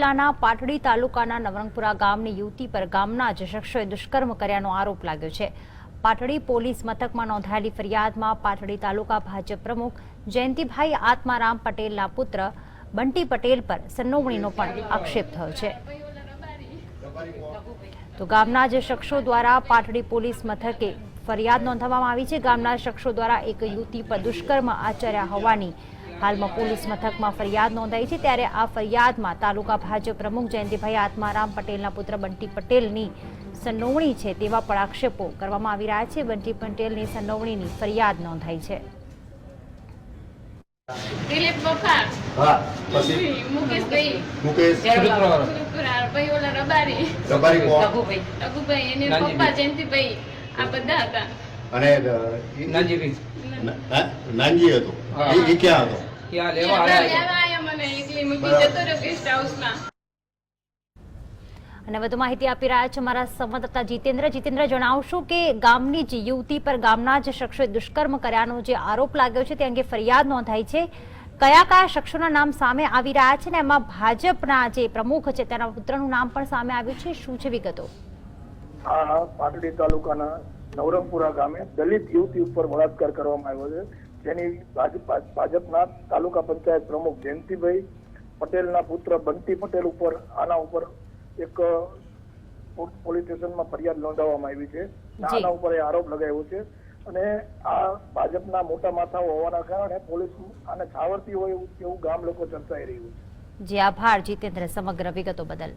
જિલ્લાના પાટડી તાલુકાના નવરંગપુરા ગામની યુવતી પર ગામના જ શખ્સોએ દુષ્કર્મ કર્યાનો આરોપ લાગ્યો છે. પાટડી પોલીસ મથકમાં નોંધાયેલી ફરિયાદમાં પાટડી તાલુકા ભાજપ પ્રમુખ જયંતિભાઈ આત્મારામ પટેલના પુત્ર બંટી પટેલ પર સંડોવણીનો પણ આક્ષેપ થયો છે. તો ગામના જ શખ્સો દ્વારા પાટડી પોલીસ મથકે ફરિયાદ નોંધાવવામાં આવી છે. ગામના શખ્સો દ્વારા એક યુવતી પર દુષ્કર્મ આચર્યા હોવાની હાલમાં પોલીસ મથકમાં ફરિયાદ નોંધાઈ છે ત્યારે આ ફરિયાદમાં તાલુકા ભાજપ પ્રમુખ જયંતિભાઈ આત્મારામ પટેલના પુત્ર બંટી પટેલની સંડોવણી છે તેવા પણ આક્ષેપો કરવામાં આવી રહ્યા છે. બંટી પટેલની સંડોવણીની ફરિયાદ નોંધાઈ છે. દિલીપ હા પછી? મુકેશભાઈ. મુકેશ? ભાઈ ઓલા રબારી. રબારી કોણ? રઘુભાઈ. એને પપ્પા જયંતિભાઈ. આ બધા હતા. અને અ, ઈ- નાનજીભાઈ ના- ના- નાનજી હતો. ઈ ક્યાં હતો? ત્યાં લેવા આવ્યા મને એકલી મૂકી જતો રહ્યો ગેસ્ટ હાઉસમાં અને વધુ માહિતી આપી રહ્યા છે અમારા સંવાદદાતા જીતેન્દ્ર. જીતેન્દ્ર જણાવશો કે ગામની જ યુવતી પર ગામના જ શખ્સોએ દુષ્કર્મ કર્યાનો જે આરોપ લાગ્યો છે તે અંગે ફરિયાદ નોંધાઈ છે. કયા કયા શખ્સોના નામ સામે આવી રહ્યા છે ને એમાં ભાજપના જે પ્રમુખ છે તેના પુત્રનું નામ પણ સામે આવ્યું છે. શું છે વિગતો? પાટડી તાલુકાના નવરંગપુરા ગામે દલિત યુવતી ઉપર બળાત્કાર કરવામાં આવ્યો છે. જેની ભાજપના તાલુકા પંચાયત પ્રમુખ જયંતિભાઈ પટેલના પુત્ર બંટી પટેલ ઉપર આના ઉપર એક પોલીસ સ્ટેશનમાં ફરિયાદ નોંધાવવામાં આવી છે. આના ઉપર એ આરોપ લગાવ્યો છે. અને આ ભાજપના મોટા માથાઓ હોવાના કારણે પોલીસ આને છાવરતી હોય એવું ગામ લોકો ચર્ચાઈ રહ્યું છે. જે આભાર જીતેન્દ્ર સમગ્ર વિગતો બદલ.